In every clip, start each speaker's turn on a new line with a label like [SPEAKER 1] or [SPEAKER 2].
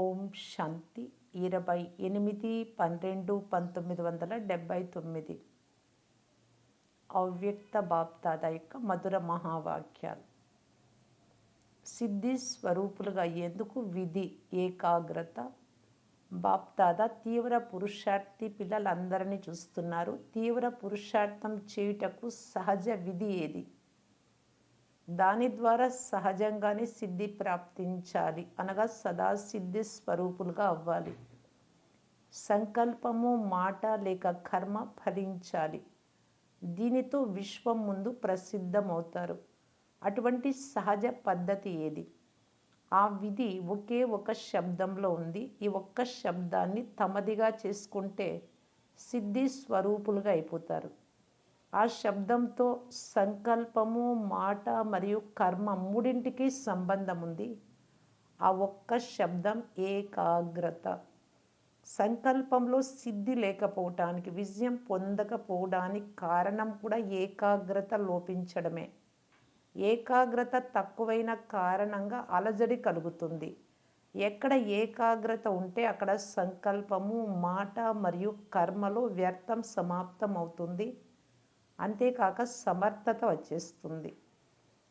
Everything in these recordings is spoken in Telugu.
[SPEAKER 1] ఓం శాంతి. ఇరవై ఎనిమిది పన్నెండు పంతొమ్మిది వందల డెబ్భై తొమ్మిది. అవ్యక్త బాప్దాద యొక్క మధుర మహావాక్యాలు. సిద్ధి స్వరూపులుగా అయ్యేందుకు విధి ఏకాగ్రత. బాప్దాద తీవ్ర పురుషార్థి పిల్లలందరినీ చూస్తున్నారు. తీవ్ర పురుషార్థం చేయుటకు సహజ విధి ఏది? దాని ద్వారా సహజంగానే సిద్ధి ప్రాప్తించాలి. అనగా సదా సిద్ధి స్వరూపులుగా అవ్వాలి. సంకల్పము మాట లేక కర్మ ఫలించాలి. దీనితో విశ్వం ముందు ప్రసిద్ధమవుతారు. అటువంటి సహజ పద్ధతి ఏది? ఆ విధి ఒకే ఒక శబ్దంలో ఉంది. ఈ ఒక్క శబ్దాన్ని తమదిగా చేసుకుంటే సిద్ధి స్వరూపులుగా అయిపోతారు. ఆ శబ్దంతో సంకల్పము మాట మరియు కర్మ మూడింటికి సంబంధం ఉంది ఆ ఒక్క శబ్దం ఏకాగ్రత. సంకల్పంలో సిద్ధి లేకపోవటానికి విజయం పొందకపోవడానికి కారణం కూడా ఏకాగ్రత లోపించడమే. ఏకాగ్రత తక్కువైన కారణంగా అలజడి కలుగుతుంది. ఎక్కడ ఏకాగ్రత ఉంటే అక్కడ సంకల్పము మాట మరియు కర్మలో వ్యర్థం సమాప్తం అవుతుంది అంతేకాక సమర్థత వచ్చేస్తుంది.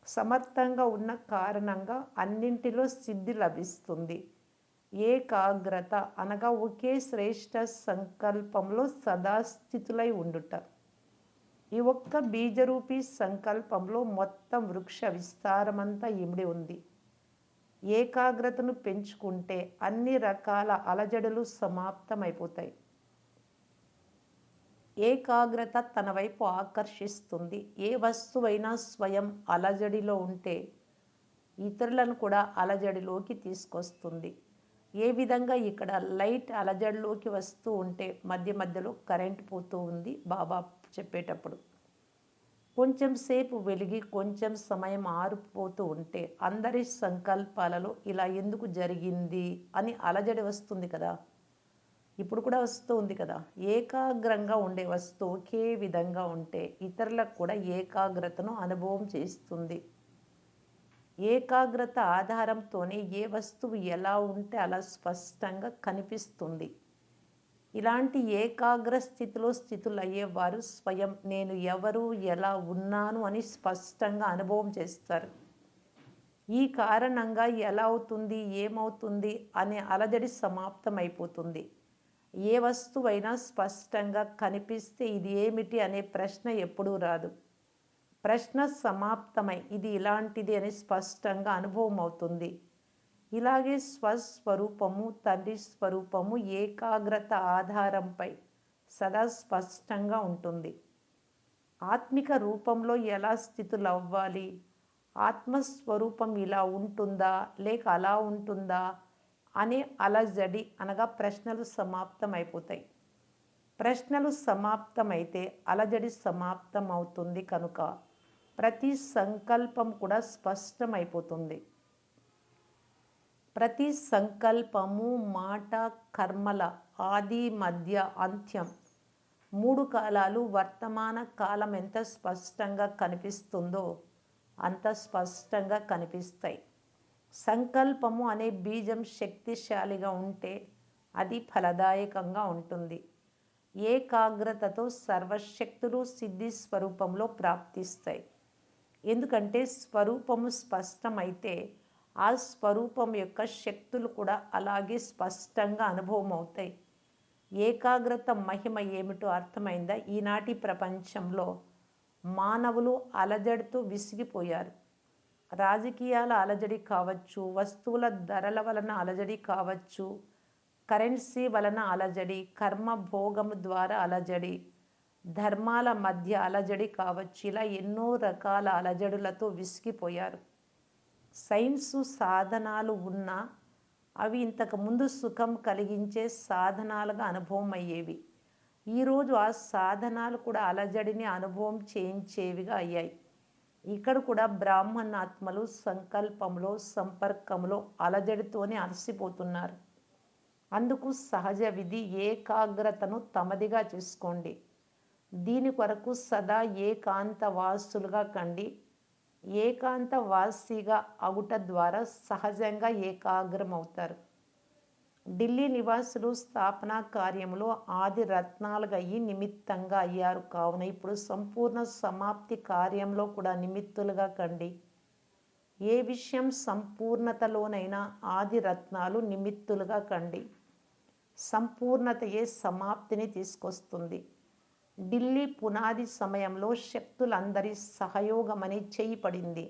[SPEAKER 1] సమర్థంగా ఉన్న కారణంగా అన్నింటిలో సిద్ధి లభిస్తుంది. ఏకాగ్రత అనగా ఒకే శ్రేష్ట సంకల్పంలో సదాస్థితులై ఉండుట. ఈ ఒక్క బీజరూపీ సంకల్పంలో మొత్తం వృక్ష విస్తారమంతా ఇమిడి ఉంది. ఏకాగ్రతను పెంచుకుంటే అన్ని రకాల అలజడులు సమాప్తమైపోతాయి. ఏకాగ్రత తన వైపు ఆకర్షిస్తుంది. ఏ వస్తువైనా స్వయం అలజడిలో ఉంటే ఇతరులను కూడా అలజడిలోకి తీసుకొస్తుంది. ఏ విధంగా ఇక్కడ లైట్ అలజడిలోకి వస్తూ ఉంటే మధ్య మధ్యలో కరెంట్ పోతూ ఉంది బాబా చెప్పేటప్పుడు. కొంచెం సేపు వెలిగి కొంచెం సమయం ఆరిపోతూ ఉంటే అందరి సంకల్పాలలో ఇలా ఎందుకు జరిగింది అని అలజడి వస్తుంది కదా. ఇప్పుడు కూడా వస్తూ ఉంది కదా. ఏకాగ్రంగా ఉండే వస్తువు ఒకే విధంగా ఉంటే ఇతరులకు కూడా ఏకాగ్రతను అనుభవం చేస్తుంది. ఏకాగ్రత ఆధారంతోనే ఏ వస్తువు ఎలా ఉంటే అలా స్పష్టంగా కనిపిస్తుంది. ఇలాంటి ఏకాగ్ర స్థితిలో స్థితులు అయ్యేవారు స్వయం నేను ఎవరు ఎలా ఉన్నాను అని స్పష్టంగా అనుభవం చేస్తారు. ఈ కారణంగా ఎలా అవుతుంది ఏమవుతుంది అనే అలజడి సమాప్తం అయిపోతుంది ఏ వస్తువైనా స్పష్టంగా కనిపిస్తే ఇది ఏమిటి అనే ప్రశ్న ఎప్పుడూ రాదు. ప్రశ్న సమాప్తమై ఇది ఇలాంటిది అని స్పష్టంగా అనుభవం అవుతుంది. ఇలాగే స్వస్వరూపము తండ్రి స్వరూపము ఏకాగ్రత ఆధారంపై సదా స్పష్టంగా ఉంటుంది. ఆత్మిక రూపంలో ఎలా స్థితులు అవ్వాలి ఆత్మస్వరూపం ఇలా ఉంటుందా? లేక అలా ఉంటుందా? అని అలజడి అనగా ప్రశ్నలు సమాప్తం అయిపోతాయి ప్రశ్నలు సమాప్తమైతే అలజడి సమాప్తం అవుతుంది కనుక ప్రతి సంకల్పం కూడా స్పష్టమైపోతుంది. ప్రతి సంకల్పము మాట కర్మల ఆది మధ్య అంత్యం మూడు కాలాలు వర్తమాన కాలం ఎంత స్పష్టంగా కనిపిస్తుందో అంత స్పష్టంగా కనిపిస్తాయి. సంకల్పము అనే బీజం శక్తిశాలిగా ఉంటే అది ఫలదాయకంగా ఉంటుంది. ఏకాగ్రతతో సర్వశక్తులు సిద్ధి స్వరూపంలో ప్రాప్తిస్తాయి. ఎందుకంటే స్వరూపము స్పష్టమైతే ఆ స్వరూపం యొక్క శక్తులు కూడా అలాగే స్పష్టంగా అనుభవం అవుతాయి ఏకాగ్రత మహిమ ఏమిటో అర్థమైందా? ఈనాటి ప్రపంచంలో మానవులు అలజడుతూ విసిగిపోయారు. రాజకీయాల అలజడి కావచ్చు వస్తువుల ధరల వలన అలజడి కావచ్చు కరెన్సీ వలన అలజడి కర్మ భోగము ద్వారా అలజడి ధర్మాల మధ్య అలజడి కావచ్చు. ఇలా ఎన్నో రకాల అలజడులతో విసిగిపోయారు. సైన్సు సాధనాలు ఉన్నా అవి ఇంతకు ముందు సుఖం కలిగించే సాధనాలుగా అనుభవం అయ్యేవి ఈరోజు ఆ సాధనాలు కూడా అలజడిని అనుభవం చేయించేవిగా అయ్యాయి. ఇక్కడ కూడా బ్రాహ్మణాత్మలు సంకల్పంలో సంపర్కంలో అలజడితోనే అలసిపోతున్నారు. అందుకు సహజ విధి ఏకాగ్రతను తమదిగా చేసుకోండి. దీని కొరకు సదా ఏకాంత వాసులుగా కండి. ఏకాంత వాసిగా అవుట ద్వారా సహజంగా ఏకాగ్రమవుతారు. ఢిల్లీ నివాసులు స్థాపనా కార్యంలో ఆది రత్నాలుగయి నిమిత్తంగా అయ్యారు. కావున ఇప్పుడు సంపూర్ణ సమాప్తి కార్యంలో కూడా నిమిత్తులుగా కండి. ఏ విషయం సంపూర్ణతలోనైనా ఆది రత్నాలు నిమిత్తులుగా కండి. సంపూర్ణతయే సమాప్తిని తీసుకొస్తుంది. ఢిల్లీ పునాది సమయంలో శక్తులందరి సహయోగమని చెయ్యి పడింది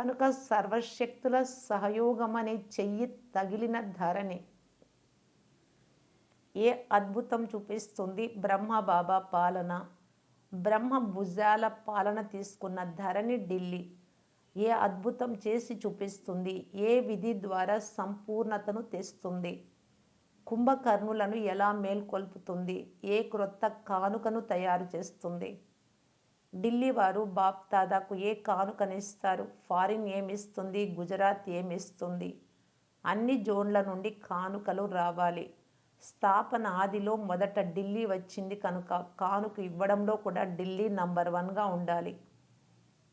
[SPEAKER 1] కనుక సర్వశక్తుల సహయోగమనే చెయ్యి తగిలిన ధరణి. ఏ అద్భుతం చూపిస్తుంది బ్రహ్మ బాబా పాలన. బ్రహ్మ భుజాల పాలన తీసుకున్న ధరణి ఢిల్లీ. ఏ అద్భుతం చేసి చూపిస్తుంది ఏ విధి ద్వారా సంపూర్ణతను తెస్తుంది. కుంభకర్ణులను ఎలా మేల్కొల్పుతుంది ఏ క్రొత్త కానుకను తయారు చేస్తుంది. ఢిల్లీ వారు బాప్దాదాకు ఏ కానుకనిస్తారు ఫారిన్ ఏమిస్తుంది? గుజరాత్ ఏమిస్తుంది? అన్ని జోన్ల నుండి కానుకలు రావాలి. స్థాపన ఆదిలో మొదట ఢిల్లీ వచ్చింది కనుక కానుక ఇవ్వడంలో కూడా ఢిల్లీ నంబర్ వన్గా ఉండాలి.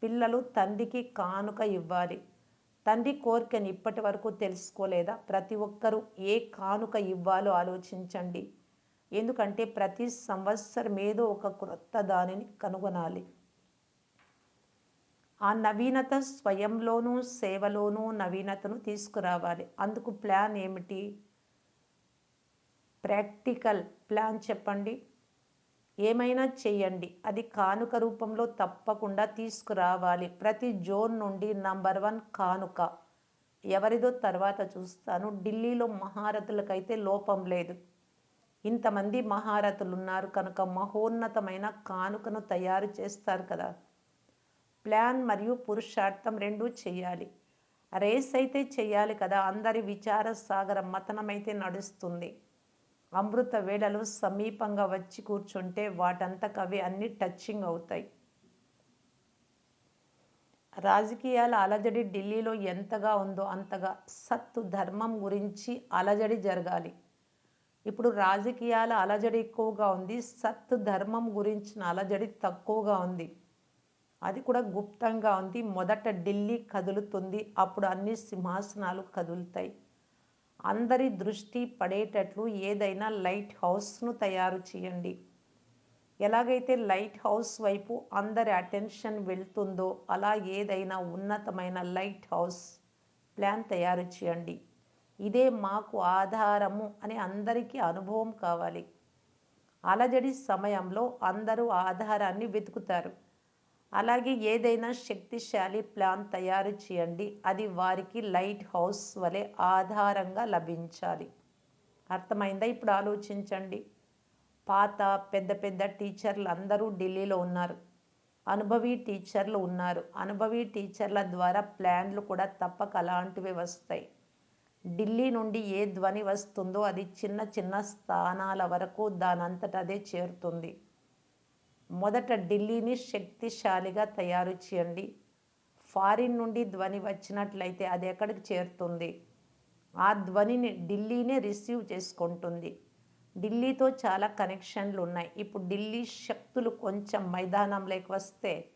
[SPEAKER 1] పిల్లలు తండ్రికి కానుక ఇవ్వాలి. తండ్రి కోరికని ఇప్పటి వరకు తెలుసుకోలేదా? ప్రతి ఒక్కరూ ఏ కానుక ఇవ్వాలో ఆలోచించండి. ఎందుకంటే ప్రతి సంవత్సరం ఏదో ఒక క్రొత్త దానిని కనుగొనాలి. ఆ నవీనత స్వయంలోనూ సేవలోనూ నవీనతను తీసుకురావాలి. అందుకు ప్లాన్ ఏమిటి? ప్రాక్టికల్ ప్లాన్ చెప్పండి. ఏమైనా చేయండి. అది కానుక రూపంలో తప్పకుండా తీసుకురావాలి. ప్రతి జోన్ నుండి నంబర్ వన్ కానుక. ఎవరిదో తర్వాత చూస్తాను. ఢిల్లీలో మహారథులకైతే లోపం లేదు. ఇంతమంది మహారథులున్నారు కనుక మహోన్నతమైన కానుకను తయారు చేస్తారు కదా. ప్లాన్ మరియు పురుషార్థం రెండూ చేయాలి. రేస్ అయితే చేయాలి కదా. అందరి విచార సాగర మతనమైతే నడుస్తుంది. అమృత వేళలు సమీపంగా వచ్చి కూర్చుంటే వాటంతకవి అన్ని టచ్చింగ్ అవుతాయి. రాజకీయాల అలజడి ఢిల్లీలో ఎంతగా ఉందో అంతగా సత్తు ధర్మం గురించి అలజడి జరగాలి. ఇప్పుడు రాజకీయాల అలజడి ఎక్కువగా ఉంది. సత్ ధర్మం గురించిన అలజడి తక్కువగా ఉంది. అది కూడా గుప్తంగా ఉంది. మొదట ఢిల్లీ కదులుతుంది. అప్పుడు అన్ని సింహాసనాలు కదులుతాయి. అందరి దృష్టి పడేటట్లు ఏదైనా లైట్ హౌస్ను తయారు చేయండి. ఎలాగైతే లైట్ హౌస్ వైపు అందరి అటెన్షన్ వెళ్తుందో అలా ఏదైనా ఉన్నతమైన లైట్ హౌస్ ప్లాన్ తయారు చేయండి. ఇదే మాకు ఆధారము అని అందరికీ అనుభవం కావాలి. అలజడి సమయంలో అందరూ ఆధారాన్ని వెతుకుతారు. అలాగే ఏదైనా శక్తిశాలి ప్లాన్ తయారు చేయండి. అది వారికి లైట్ హౌస్ వలె ఆధారంగా లభించాలి. అర్థమైందా? ఇప్పుడు ఆలోచించండి. పాత పెద్ద పెద్ద టీచర్లు అందరూ ఢిల్లీలో ఉన్నారు. అనుభవి టీచర్లు ఉన్నారు. అనుభవి టీచర్ల ద్వారా ప్లాన్లు కూడా తప్పక అలాంటివి వస్తాయి. ఢిల్లీ నుండి ఏ ధ్వని వస్తుందో అది చిన్న చిన్న స్థానాల వరకు దానంతట అదే చేరుతుంది. మొదట ఢిల్లీని శక్తిశాలిగా తయారు చేయండి. ఫారిన్ నుండి ధ్వని వచ్చినట్లయితే అది ఎక్కడికి చేరుతుంది? ఆ ధ్వనిని ఢిల్లీనే రిసీవ్ చేసుకుంటుంది. ఢిల్లీతో చాలా కనెక్షన్లు ఉన్నాయి. ఇప్పుడు ఢిల్లీ శక్తులు కొంచెం మైదానంలోకి వస్తే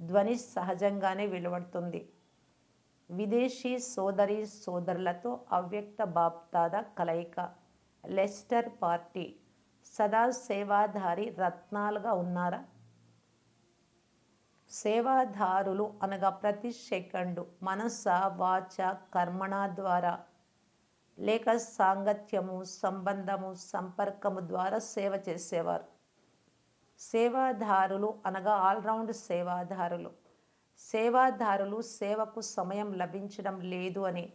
[SPEAKER 1] ధ్వని సహజంగానే వెలువడుతుంది. విదేశీ సోదరి సోదరులతో అవ్యక్త బాప్దాద కలయిక. Leicester party. సదా సేవాధారి రత్నాలుగా ఉన్నారా? సేవాదారులు అనగా ప్రతి సెకండు మనస వాచ కర్మణ ద్వారా. లేక సాంగత్యము సంబంధము సంపర్కము ద్వారా సేవ చేసేవారు. సేవాదారులు అనగా ఆల్రౌండ్ సేవాదారులు సేవాదారులు సేవకు సమయం లభించడం లేదు అని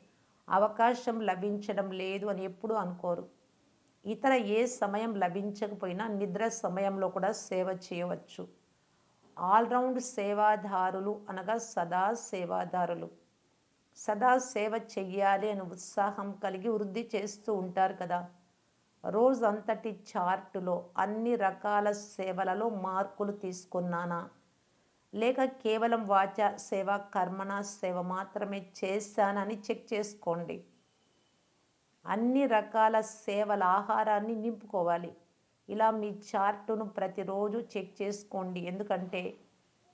[SPEAKER 1] అవకాశం లభించడం లేదు అని ఎప్పుడూ అనుకోరు. ఇతర ఏ సమయం లభించకపోయినా నిద్ర సమయంలో కూడా సేవ చేయవచ్చు. ఆల్రౌండ్ సేవాదారులు అనగా సదా సేవాదారులు. సదా సేవ చెయ్యాలి అని ఉత్సాహం కలిగి వృద్ధి చేస్తూ ఉంటారు కదా. రోజంతటి చార్టులో అన్ని రకాల సేవలలో మార్కులు తీసుకున్నానా? లేక కేవలం వాచ సేవ కర్మణ సేవ మాత్రమే చేశానని చెక్ చేసుకోండి. అన్ని రకాల సేవల ఆహారాన్ని నింపుకోవాలి. ఇలా మీ చార్టును ప్రతిరోజు చెక్ చేసుకోండి. ఎందుకంటే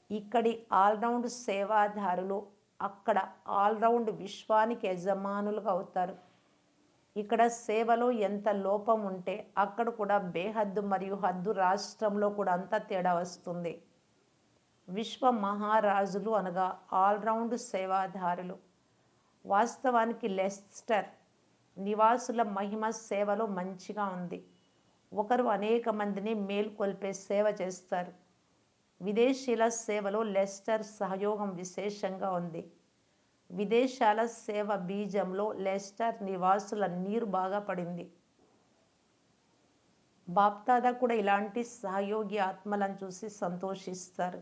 [SPEAKER 1] ఇక్కడి ఆల్రౌండ్ సేవాదారులు అక్కడ ఆల్రౌండ్ విశ్వానికి యజమానులుగా అవుతారు. ఇక్కడ సేవలో ఎంత లోపం ఉంటే అక్కడ కూడా బేహద్దు మరియు హద్దు రాష్ట్రంలో కూడా అంత తేడా వస్తుంది. విశ్వ మహారాజులు అనగా ఆల్రౌండ్ సేవాదారులు వాస్తవానికి లెస్టర్ నివాసుల మహిమ సేవలో మంచిగా ఉంది. ఒకరు అనేక మందిని మేల్కొల్పే సేవ చేస్తారు. విదేశీయుల సేవలో లెస్టర్ సహయోగం విశేషంగా ఉంది. విదేశాల సేవ బీజంలో లెస్టర్ నివాసుల నీరు బాగా పడింది. బాప్దాదా కూడా ఇలాంటి సహయోగి ఆత్మలను చూసి సంతోషిస్తారు.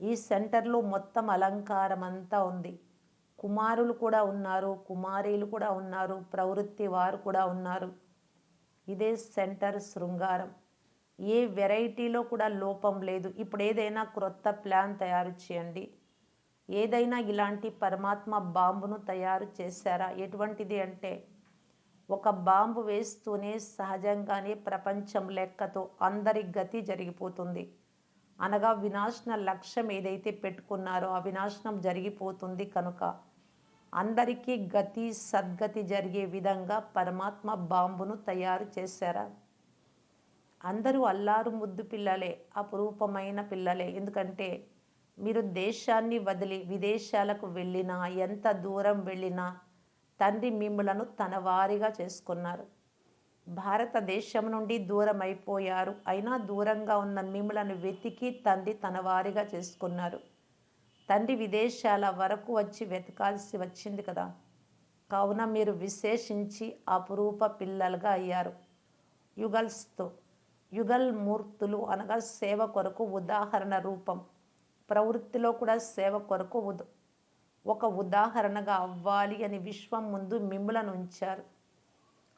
[SPEAKER 1] ఈ సెంటర్లో మొత్తం అలంకారం అంతా ఉంది. కుమారులు కూడా ఉన్నారు కుమారీలు కూడా ఉన్నారు ప్రవృత్తి వారు కూడా ఉన్నారు. ఇదే సెంటర్ శృంగారం. ఏ వెరైటీలో కూడా లోపం లేదు. ఇప్పుడు ఏదైనా క్రొత్త ప్లాన్ తయారు చేయండి. ఏదైనా ఇలాంటి పరమాత్మ బాంబును తయారు చేశారా? ఎటువంటిది అంటే ఒక బాంబు వేస్తూనే సహజంగానే ప్రపంచం లెక్కతో అందరి గతి జరిగిపోతుంది. అనగా వినాశన లక్ష్యం ఏదైతే పెట్టుకున్నారో ఆ వినాశనం జరిగిపోతుంది కనుక. అందరికీ గతి సద్గతి జరిగే విధంగా పరమాత్మ బాంబును తయారు చేశారా? అందరూ అల్లారు ముద్దు పిల్లలే అపురూపమైన పిల్లలే. ఎందుకంటే మీరు దేశాన్ని వదిలి విదేశాలకు వెళ్ళినా ఎంత దూరం వెళ్ళినా తండ్రి మిమ్మలను తన వారిగా చేసుకున్నారు. భారతదేశం నుండి దూరం అయిపోయారు అయినా దూరంగా ఉన్న మిమ్మలను వెతికి తండ్రి తన వారిగా చేసుకున్నారు. తండ్రి విదేశాల వరకు వచ్చి వెతకాల్సి వచ్చింది కదా. కావున మీరు విశేషించి అపురూప పిల్లలుగా అయ్యారు. యుగల్స్తో యుగల్ మూర్తులు అనగా సేవ కొరకు ఉదాహరణ రూపం. ప్రవృత్తిలో కూడా సేవ కొరకు ఒక ఉదాహరణగా అవ్వాలి అని విశ్వం ముందు మిమ్ములను ఉంచారు.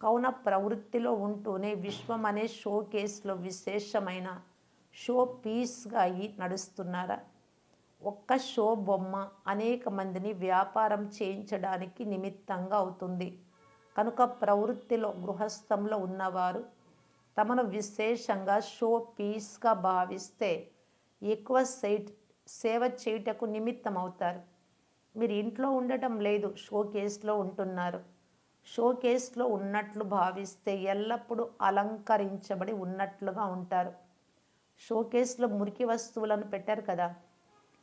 [SPEAKER 1] కవున ప్రవృత్తిలో ఉంటూనే విశ్వం అనే షో కేసులో విశేషమైన షో పీస్గా అయి నడుస్తున్నారా? ఒక్క షో బొమ్మ అనేక మందిని వ్యాపారం చేయించడానికి నిమిత్తంగా అవుతుంది. కనుక ప్రవృత్తిలో గృహస్థంలో ఉన్నవారు తమను విశేషంగా షో పీస్గా భావిస్తే ఎక్కువ సేవ చేయుటకు నిమిత్తం అవుతారు మీరు ఇంట్లో ఉండటం లేదు షో కేసులో ఉంటున్నారు. షోకేస్లో ఉన్నట్లు భావిస్తే ఎల్లప్పుడూ అలంకరించబడి ఉన్నట్లుగా ఉంటారు. షోకేస్లో మురికి వస్తువులను పెట్టారు కదా.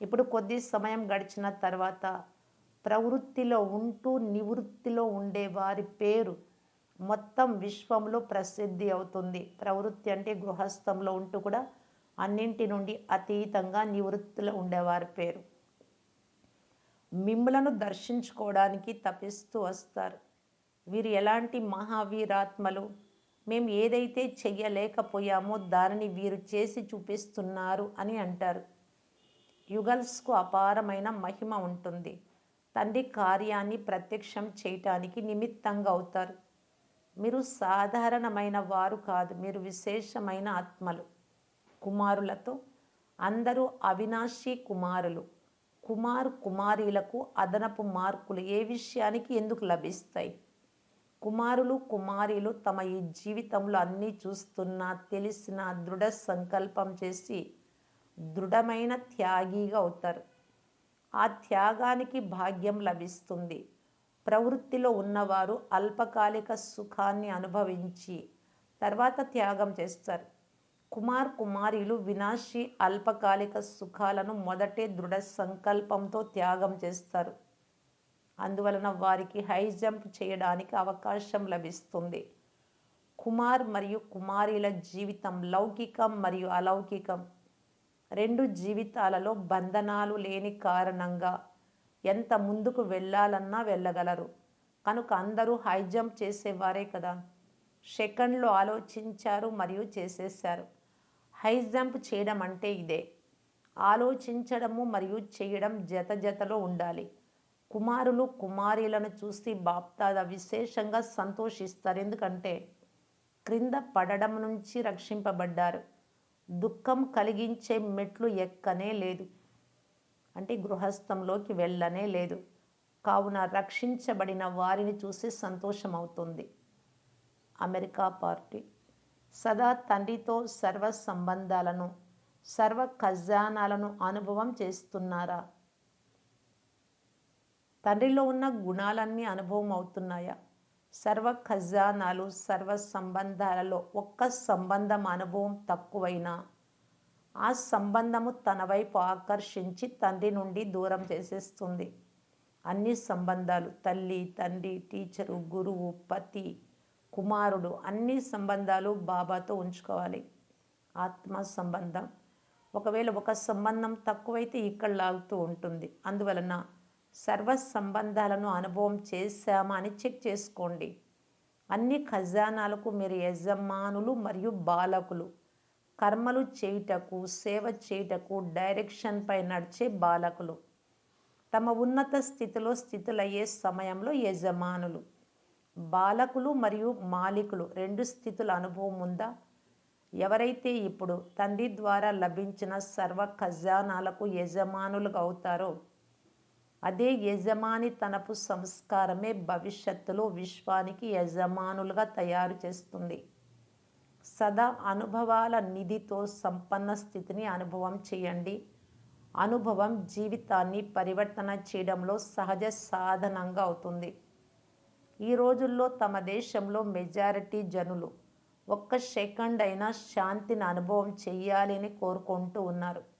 [SPEAKER 1] ఇప్పుడు కొద్ది సమయం గడిచిన తర్వాత ప్రవృత్తిలో ఉంటూ నివృత్తిలో ఉండే వారి పేరు మొత్తం విశ్వంలో ప్రసిద్ధి అవుతుంది. ప్రవృత్తి అంటే గృహస్థంలో ఉంటూ కూడా అన్నింటి నుండి అతీతంగా నివృత్తిలో ఉండేవారి పేరు. మిమ్మలను దర్శించుకోవడానికి తపిస్తూ వస్తారు. వీరు ఎలాంటి మహావీరాత్మలు? మేము ఏదైతే చెయ్యలేకపోయామో దానిని వీరు చేసి చూపిస్తున్నారు అని అంటారు. యుగల్స్కు అపారమైన మహిమ ఉంటుంది. తండ్రి కార్యాన్ని ప్రత్యక్షం చేయటానికి నిమిత్తంగా అవుతారు. మీరు సాధారణమైన వారు కాదు మీరు విశేషమైన ఆత్మలు. కుమారులతో అందరూ అవినాశి కుమారులు. కుమారు కుమారీలకు అదనపు మార్కులు ఏ విషయానికి ఎందుకు లభిస్తాయి? కుమారులు కుమారీలు తమ ఈ జీవితంలో అన్నీ చూస్తున్నా తెలిసిన దృఢ సంకల్పం చేసి దృఢమైన త్యాగిగా అవుతారు. ఆ త్యాగానికి భాగ్యం లభిస్తుంది. ప్రవృత్తిలో ఉన్నవారు అల్పకాలిక సుఖాన్ని అనుభవించి తర్వాత త్యాగం చేస్తారు. కుమార్ కుమారీలు వినాశి అల్పకాలిక సుఖాలను మొదటే దృఢ సంకల్పంతో త్యాగం చేస్తారు. అందువలన వారికి హై జంప్ చేయడానికి అవకాశం లభిస్తుంది. కుమార్ మరియు కుమారీల జీవితం లౌకికం మరియు అలౌకికం. రెండు జీవితాలలో బంధనాలు లేని కారణంగా ఎంత ముందుకు వెళ్ళాలన్నా వెళ్ళగలరు. కనుక అందరూ హై జంప్ చేసేవారే కదా. సెకండ్లో ఆలోచించారు మరియు చేసేసారు హై జంప్ చేయడం అంటే ఇదే. ఆలోచించడము మరియు చేయడం జత జతలో ఉండాలి. కుమారులు కుమారీలను చూసి బాప్తాద విశేషంగా సంతోషిస్తారు. ఎందుకంటే క్రింద పడడం నుంచి రక్షింపబడ్డారు. దుఃఖం కలిగించే మెట్లు ఎక్కనే లేదు. అంటే గృహస్థంలోకి వెళ్ళనే లేదు. కావున రక్షించబడిన వారిని చూసి సంతోషం అవుతుంది అమెరికా పార్టీ. సదా తండ్రితో సర్వ సంబంధాలను సర్వ ఖజానాలను అనుభవం చేస్తున్నారా? తండ్రిలో ఉన్న గుణాలన్నీ అనుభవం అవుతున్నాయా? సర్వ ఖజానాలు సర్వ సంబంధాలలో ఒక్క సంబంధం అనుభవం తక్కువైనా? ఆ సంబంధము తన వైపు ఆకర్షించి తండ్రి నుండి దూరం చేసేస్తుంది. అన్ని సంబంధాలు తల్లి తండ్రి టీచరు గురువు పతి కుమారుడు అన్ని సంబంధాలు బాబాతో ఉంచుకోవాలి. ఆత్మ సంబంధం. ఒకవేళ ఒక సంబంధం తక్కువైతే ఇక్కడ లాగుతూ ఉంటుంది. అందువలన సర్వ సంబంధాలను అనుభవం చేశామా అని చెక్ చేసుకోండి. అన్ని ఖజానాలకు మీరు యజమానులు మరియు బాలకులు. కర్మలు చేయుటకు సేవ చేయుటకు డైరెక్షన్పై నడిచే బాలకులు. తమ ఉన్నత స్థితిలో స్థితులయ్యే సమయంలో యజమానులు. బాలకులు మరియు మాలికులు రెండు స్థితుల అనుభవం ఉందా? ఎవరైతే ఇప్పుడు తండ్రి ద్వారా లభించిన సర్వ ఖజానాలకు యజమానులుగా అవుతారో అదే యజమాని తనపు సంస్కారమే భవిష్యత్తులో విశ్వానికి యజమానులుగా తయారు చేస్తుంది. సదా అనుభవాల నిధితో సంపన్న స్థితిని అనుభవం చేయండి. అనుభవం జీవితాన్ని పరివర్తన చేయడంలో సహజ సాధనంగా అవుతుంది. ఈ రోజుల్లో తమ దేశంలో మెజారిటీ జనులు ఒక్క సెకండ్ అయినా శాంతిని అనుభవం చేయాలని కోరుకుంటూ ఉన్నారు.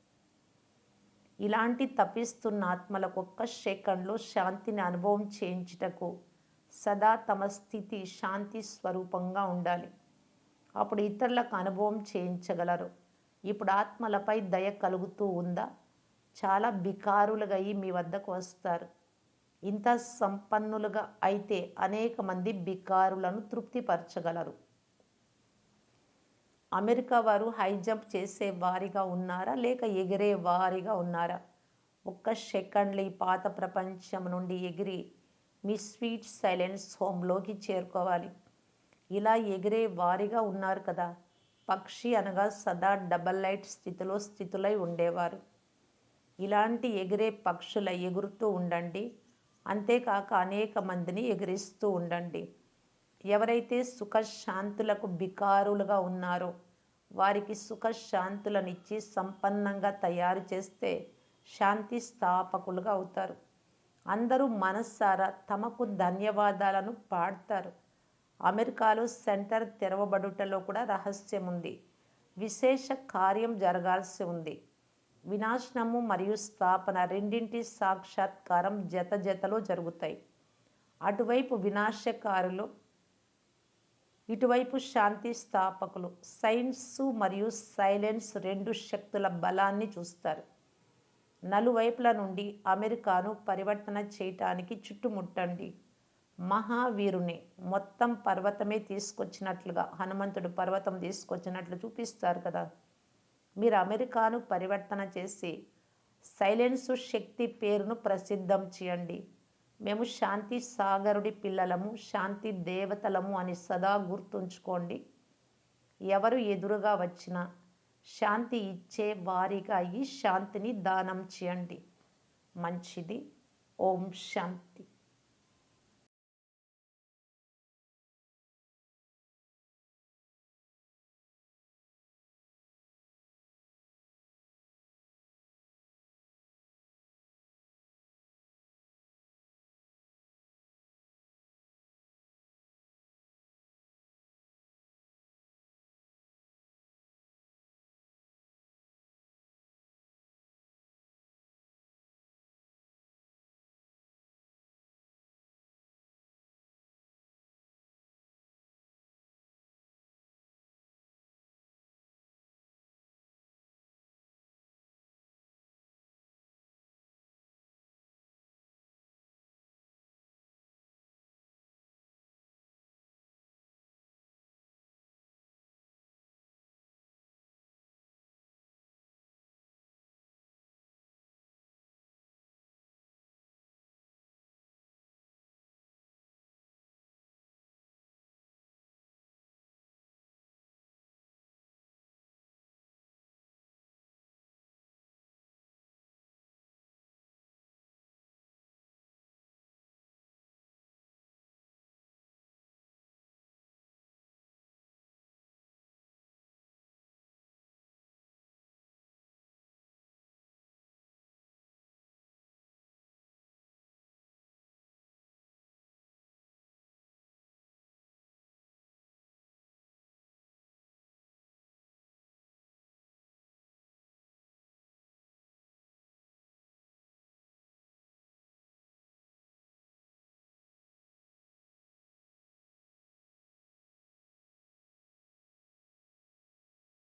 [SPEAKER 1] ఇలాంటి తపిస్తున్న ఆత్మలకు ఒక్క సెకండ్లో శాంతిని అనుభవం చేయించుటకు సదా తమ స్థితి శాంతి స్వరూపంగా ఉండాలి. అప్పుడు ఇతరులకు అనుభవం చేయించగలరు. ఇప్పుడు ఆత్మలపై దయ కలుగుతూ ఉందా? చాలా బికారులుగా అయి మీ వద్దకు వస్తారు. ఇంత సంపన్నులుగా అయితే అనేక మంది బికారులను తృప్తిపరచగలరు. అమెరికా వారు హై జంప్ చేసే వారిగా ఉన్నారా? లేక ఎగిరే వారిగా ఉన్నారా? ఒక్క సెకండ్లు ఈ పాత ప్రపంచం నుండి ఎగిరి మీ స్వీట్ సైలెన్స్ హోమ్లోకి చేరుకోవాలి. ఇలా ఎగిరే వారిగా ఉన్నారు కదా! పక్షి అనగా సదా డబల్ లైట్ స్థితిలో స్థితులై ఉండేవారు. ఇలాంటి ఎగిరే పక్షుల ఎగురుతూ ఉండండి. అంతేకాక అనేక మందిని ఎగిరిస్తూ ఉండండి. ఎవరైతే సుఖశాంతులకు బికారులుగా ఉన్నారో వారికి సుఖశాంతులనిచ్చి సంపన్నంగా తయారు చేస్తే శాంతి స్థాపకులుగా అవుతారు. అందరూ మనస్సారా తమకు ధన్యవాదాలను పాడతారు. అమెరికాలో సెంటర్ తెరవబడుటలో కూడా రహస్యం ఉంది విశేష కార్యం జరగాల్సి ఉంది. వినాశనము మరియు స్థాపన రెండింటి సాక్షాత్కారం జత జతలో జరుగుతాయి. అటువైపు వినాశకారులు ఇటువైపు శాంతి స్థాపకులు సైన్స్ మరియు సైలెన్స్ రెండు శక్తుల బలాన్ని చూస్తారు. నలువైపుల నుండి అమెరికాను పరివర్తన చేయటానికి చుట్టుముట్టండి. మహావీరుని మొత్తం పర్వతమే తీసుకొచ్చినట్లుగా హనుమంతుడు పర్వతం తీసుకొచ్చినట్లు చూపిస్తారు కదా. మీరు అమెరికాను పరివర్తన చేసి సైలెన్సు శక్తి పేరును ప్రసిద్ధం చేయండి. మేము శాంతి సాగరుడి పిల్లలము శాంతి దేవతలము అని సదా గుర్తుంచుకోండి. ఎవరు ఎదురుగా వచ్చినా శాంతి ఇచ్చే వారిగా ఈ శాంతిని దానం చేయండి. మంచిది. ఓం శాంతి.